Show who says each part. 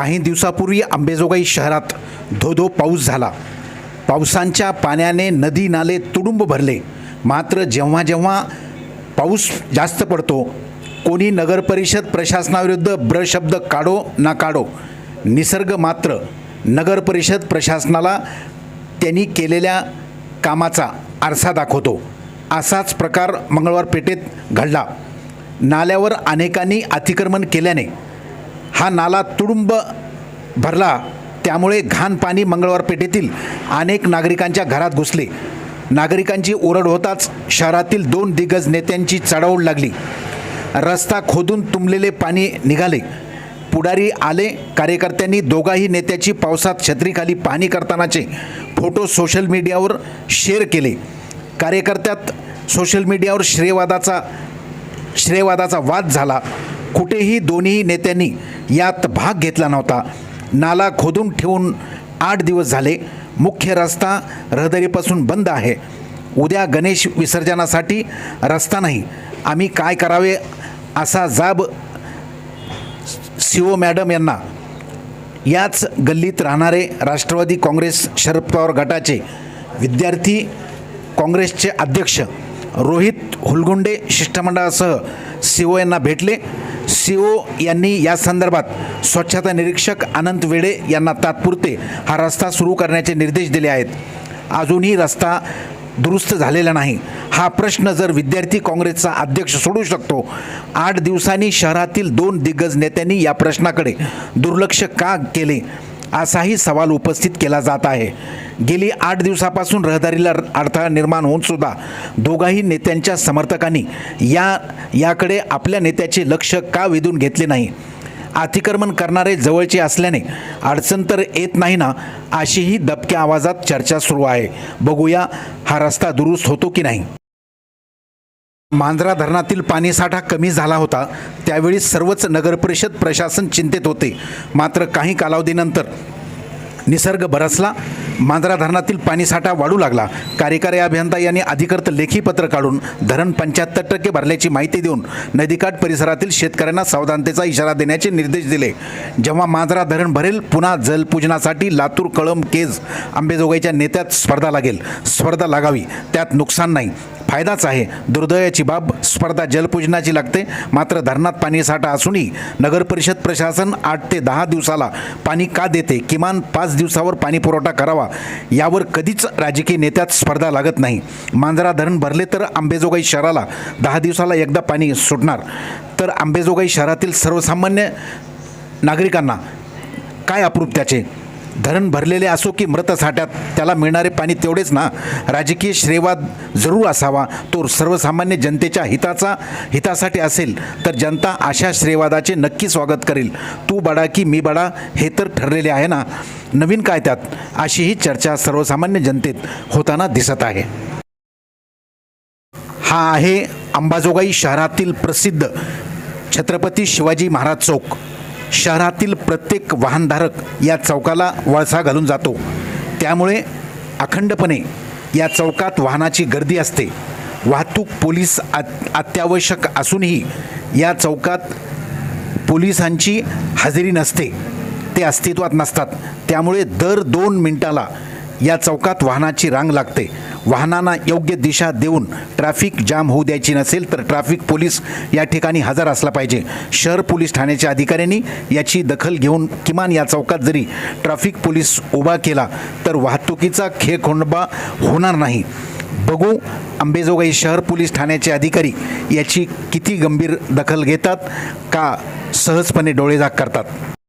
Speaker 1: काही दिवसापूर्वी आंबेजोगाई शहरात धोधो पाऊस झाला. पावसांच्या पाण्याने नदी नाले तुडुंब भरले. मात्र जेव्हा जेव्हा पाऊस जास्त पडतो कोणी नगरपरिषद प्रशासनाविरुद्ध ब्र शब्द काढो ना काढो निसर्ग मात्र नगरपरिषद प्रशासनाला त्यांनी केलेल्या कामाचा आरसा दाखवतो. असाच प्रकार मंगळवार पेठेत घडला. नाल्यावर अनेकांनी अतिक्रमण केल्याने हा नाला तुडुंब भरला त्यामुळे घाण पाणी मंगळवार पेठेतील अनेक नागरिकांच्या घरात घुसले. नागरिकांची ओरड होताच शहरातील दोन दिग्गज नेत्यांची चढाओढ लागली. रस्ता खोदून तुंबलेले पाणी निघाले. पुढारी आले कार्यकर्त्यांनी दोघाही नेत्याची पावसात छत्रीखाली पाहणी करतानाचे फोटो सोशल मीडियावर शेअर केले. कार्यकर्त्यात सोशल मीडियावर श्रेयवादाचा श्रेयवादाचा वाद झाला. कुठेही दोन्ही नेत्यांनी यात भाग घेतला नव्हता. नाला खोदून ठेवून आठ दिवस झाले. मुख्य रस्ता रहदारीपासून बंद आहे. उद्या गणेश विसर्जनासाठी रस्ता नाही. आम्ही काय करावे असा जाब सी ओ मॅडम यांना. याच गल्लीत राहणारे राष्ट्रवादी काँग्रेस शरद पवार गटाचे विद्यार्थी काँग्रेसचे अध्यक्ष रोहित हुलगुंडे शिष्टमंडळासह सी ओ यांना भेटले. सी ओ यांनी या संदर्भात स्वच्छता निरीक्षक अनंत वेडे यांना तात्पुरते हा रस्ता सुरू करण्याचे निर्देश दिले आहेत. अजूनही रस्ता दुरुस्त झालेला नाही. हा प्रश्न जर विद्यार्थी काँग्रेसचा अध्यक्ष सोडू शकतो आठ दिवसांनी शहरातील दोन दिग्गज नेत्यांनी या प्रश्नाकडे दुर्लक्ष का केले? असाही सवाल उपस्थित केला जात आहे. गेली आठ दिवसापासून रहदारीला अडथळा निर्माण होऊन सुद्धा दोघाही नेत्यांच्या समर्थकांनी या याकडे आपल्या नेत्याचे लक्ष का वेधून घेतले नाही? अतिक्रमण करणारे जवळचे असल्याने अडचण तर येत नाही ना अशीही दबक्या आवाजात चर्चा सुरू आहे. बघूया हा रस्ता दुरुस्त होतो की नाही. मांजरा धरणातील पाणीसाठा कमी झाला होता. त्यावेळी सर्वच नगरपरिषद प्रशासन चिंतेत होते. मात्र काही कालावधीनंतर निसर्ग बरसला. मांजरा धरणातील पाणीसाठा वाढू लागला. कार्यकारी अभियंता यांनी अधिकृत लेखी पत्र काढून धरण पंच्याहत्तर टक्के भरल्याची माहिती देऊन नदीकाठ परिसरातील शेतकऱ्यांना सावधानतेचा इशारा देण्याचे निर्देश दिले. जेव्हा मांजरा धरण भरेल पुन्हा जलपूजनासाठी लातूर कळंब केज आंबेजोगाईच्या नेत्यात स्पर्धा लागेल. स्पर्धा लागावी. त्यात नुकसान नाही. फायदाच आहे. दुर्दैवाची बाब स्पर्धा जलपूजनाची लागते. मात्र धरणात पाणीसाठा असूनही नगरपरिषद प्रशासन आठ ते दहा दिवसाला पाणी का देते? किमान पाच दिवसावर पाणी पुरवठा करावा? यावर कधीच राजकीय नेत्यात स्पर्धा लागत नाही. मांजरा धरण भरले तर आंबेजोगाई शहराला दहा दिवसाला एकदा पाणी सुटणार. तर आंबेजोगाई शहरातील सर्वसामान्य नागरिकांना काय अप्रूप त्याचे? धरण भरलेले असो की मृत साठ्यात त्याला मिळणारे पाणी तेवढेच ना राजकीय श्रेयवाद जरूर असावा. तो सर्वसामान्य जनतेच्या हिताचा हितासाठी असेल तर जनता अशा श्रेयवादाचे नक्की स्वागत करेल. तू बडा की मी बडा हे तर ठरलेले आहे ना. नवीन काय त्यात? अशी ही चर्चा सर्वसामान्य जनतेत होताना दिसत आहे. हा आहे अंबाजोगाई शहरातील प्रसिद्ध छत्रपती शिवाजी महाराज चौक. शहरातील प्रत्येक वाहनधारक या चौकाला वळसा घालून जातो. त्यामुळे अखंडपणे या चौकात वाहनाची गर्दी असते. वाहतूक पोलीस आ अत्यावश्यक असूनही या चौकात पोलिसांची हजेरी नसते. ते अस्तित्वात नसतात. त्यामुळे दर दोन मिनिटाला या चौकात वाहनाची रांग लागते. वाहनांना योग्य दिशा देऊन ट्रॅफिक जाम होऊ द्यायची नसेल तर ट्रॅफिक पोलीस या ठिकाणी हजर असला पाहिजे. शहर पोलीस ठाण्याच्या अधिकाऱ्यांनी याची दखल घेऊन किमान या चौकात जरी ट्रॅफिक पोलीस उभा केला तर वाहतुकीचा खेळखोंडबा होणार नाही. बघू अंबेजोगाई शहर पोलीस ठाण्याचे अधिकारी याची किती गंभीर दखल घेतात का सहजपणे डोळेझाक करतात?